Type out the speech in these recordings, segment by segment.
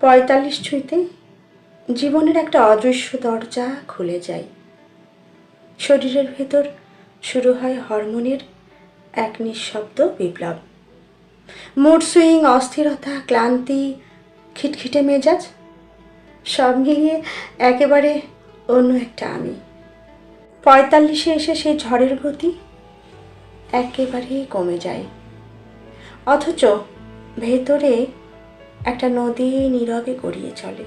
পঁয়তাল্লিশ ছুঁইতে জীবনের একটা অদৃশ্য দরজা খুলে যায়। শরীরের ভেতর শুরু হয় হরমোনের এক নিঃশব্দ বিপ্লব। মুড সুইং, অস্থিরতা, ক্লান্তি, খিটখিটে মেজাজ, সব মিলিয়ে একেবারে অন্য একটা আমি। পঁয়তাল্লিশে এসে সেই ঝড়ের গতি একেবারেই কমে যায়। অথচ ভেতরে একটা নদী নীরবে গড়িয়ে চলে।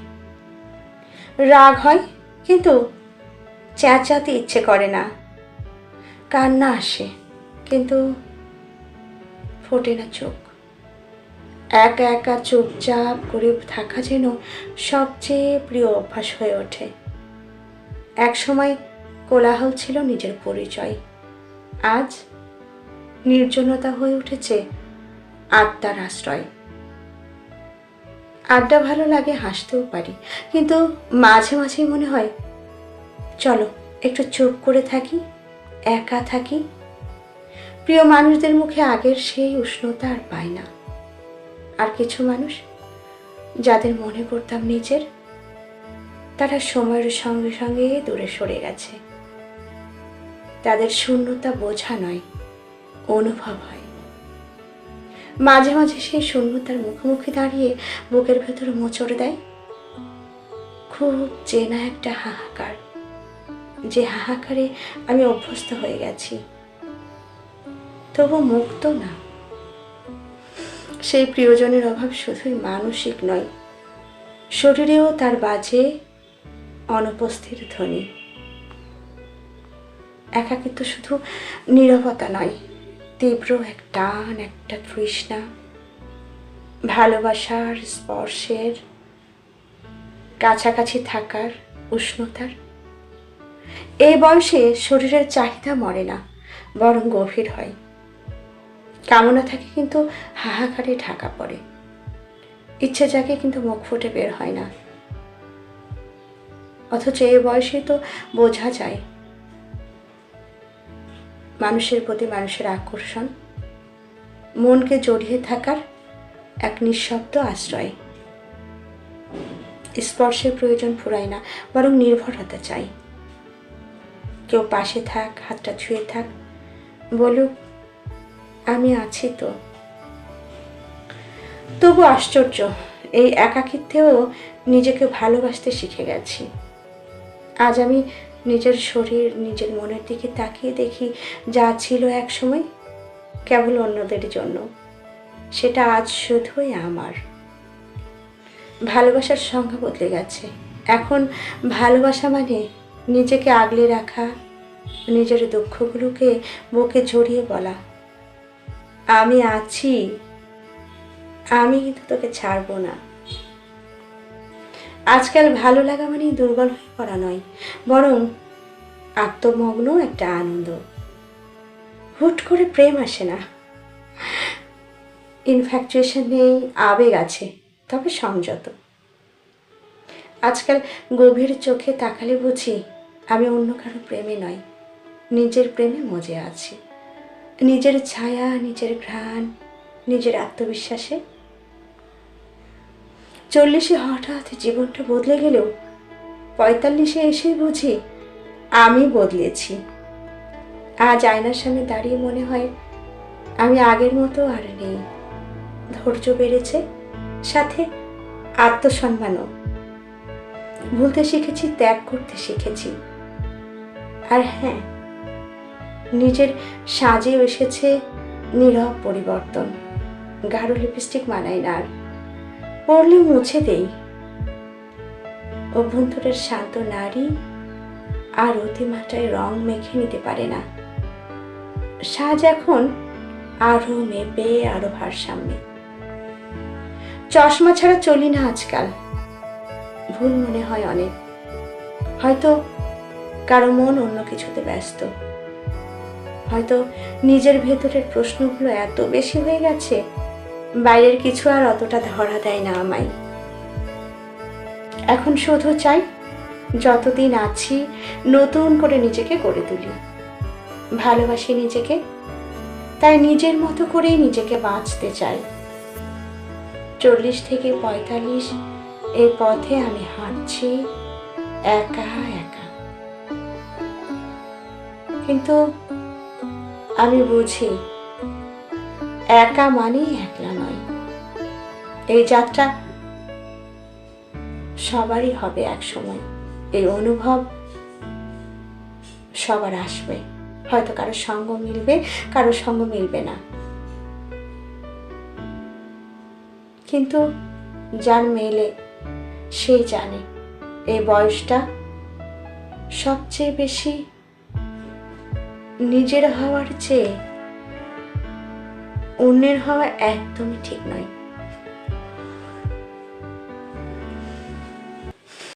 রাগ হয়, কিন্তু চেঁচাতে ইচ্ছে করে না। কান্না আসে, কিন্তু ফোটে না চোখ। একা একা চুপচাপ করে থাকা যেন সবচেয়ে প্রিয় অভ্যাস হয়ে ওঠে। এক সময় কোলাহল ছিল নিজের পরিচয়। আজ নির্জনতা হয়ে উঠেছে আত্মার আশ্রয়। আড্ডা ভালো লাগে, হাসতেও পারি। কিন্তু মাঝে মাঝেই মনে হয়, চলো, একটু চুপ করে থাকি, একা থাকি। প্রিয় মানুষদের মুখে আগের সেই উষ্ণতা আর পাই না। আর কিছু মানুষ, যাদের মনে করতাম নিজের, তারা সময়ের সঙ্গে সঙ্গে দূরে সরে গেছে। তাদের শূন্যতা বোঝা নয়, অনুভব হয়। মাঝে মাঝে সেই শূন্যতার মুখোমুখি দাঁড়িয়ে বুকের ভেতর মোচড় দেয়। খুব চেনা একটা হাহাকার, যে হাহাকারে আমি অভ্যস্ত হয়ে গেছি। তবু মুক্ত না। সেই প্রিয়জনের অভাব শুধুই মানসিক নয়, শরীরেও তার বাজে অনুপস্থিত ধ্বনি। একাকিত্ব শুধু নীরবতা নয়। তীব্র এক টান, একটা তৃষ্ণা, ভালোবাসার স্পর্শের, কাছাকাছি থাকার উষ্ণতার। এই বয়সে শরীরের চাহিদা মরে না, বরং গভীর হয়। কামনা থাকে কিন্তু হাহাকারে ঢাকা পড়ে। ইচ্ছে জাগে কিন্তু মুখ ফুটে বের হয় না। অথচ এই বয়সে তো বোঝা যায় মানুষের প্রতি মানুষের আকর্ষণ, মনকে জড়িয়ে থাকার এক নিঃশব্দ আশ্রয়। স্পর্শের প্রয়োজন ফুরায় না, বরং নির্ভরতা চাই। কেউ পাশে থাক, হাতটা ছুঁয়ে থাক, বলুক, আমি আছি তো। তবু আশ্চর্য, এই একাকিত্বেও নিজেকে ভালোবাসতে শিখে গেছি। আজ আমি নিজের শরীর, নিজের মনের দিকে তাকিয়ে দেখি যা ছিল এক সময় কেবল অন্যদের জন্য। সেটা আজ শুধুই আমার। ভালোবাসার সংখ্যা বদলে গেছে। এখন ভালোবাসা মানে নিজেকে আগলে রাখা, নিজের দুঃখগুলোকে বুকে জড়িয়ে বলা। আমি আছি, আমি কিন্তু তোকে ছাড়বো না। আজকাল ভালো লাগা মানে দুর্বল হয়ে পড়া নয়, বরং আত্মমগ্ন একটা আনন্দ। হুট করে প্রেম আসে না। ইনফ্যাকচুয়েশন নেই, আবেগ আছে, তবে সংযত। আজকাল গভীর চোখে তাকালে বুঝি আমি অন্য কারও প্রেমে নয়, নিজের প্রেমে মজে আছি। নিজের ছায়া, নিজের ঘ্রাণ, নিজের আত্মবিশ্বাসে চল্লিশে হঠাৎ জীবনটা বদলে গেলেও পঁয়তাল্লিশে এসে বুঝি আমি বদলেছি। আজ আয়নার সামনে দাঁড়িয়ে মনে হয় আমি আগের মতো আর নেই। ধৈর্য বেড়েছে, সাথে আত্মসম্মানও। ভুলতে শিখেছি, ত্যাগ করতে শিখেছি। আর হ্যাঁ নিজের সাজে এসেছে নীরব পরিবর্তন। গাঢ় লিপস্টিক মানায় না আর। পড়লে মুছে দেই। অভ্যন্তরের শান্ত নারী আর অতিমাত্রায় রং মেখে নিতে পারে না। সাজ এখন আরও মেপে, আরও ভারসাম্যে। চশমা ছাড়া চলি না আজকাল। ভুল মনে হয় অনেক। হয়তো কারও মন অন্য কিছুতে ব্যস্ত। হয়তো নিজের ভেতরের প্রশ্নগুলো এত বেশি হয়ে গেছে বাইরের কিছু আর অতটা ধরা দেয় না আমায়। এখন শুধু চাই যতদিন আছি নতুন করে নিজেকে গড়ে তুলি। ভালোবাসি নিজেকে, তাই নিজের মতো করেই নিজেকে বাঁচতে চাই। চল্লিশ থেকে পঁয়তাল্লিশ এই পথে আমি হাঁটছি একা একা। কিন্তু আমি বুঝি একা মানেই একলা। এই যাত্রা সবারই হবে এক সময়। এই অনুভব সবার আসবে। হয়তো কারও সঙ্গ মিলবে, কারও সঙ্গ মিলবে না। কিন্তু যার মেলে, সে জানে। এই বয়সটা সবচেয়ে বেশি নিজের হওয়ার চেয়ে অন্যের হওয়া একদমই ঠিক নয়।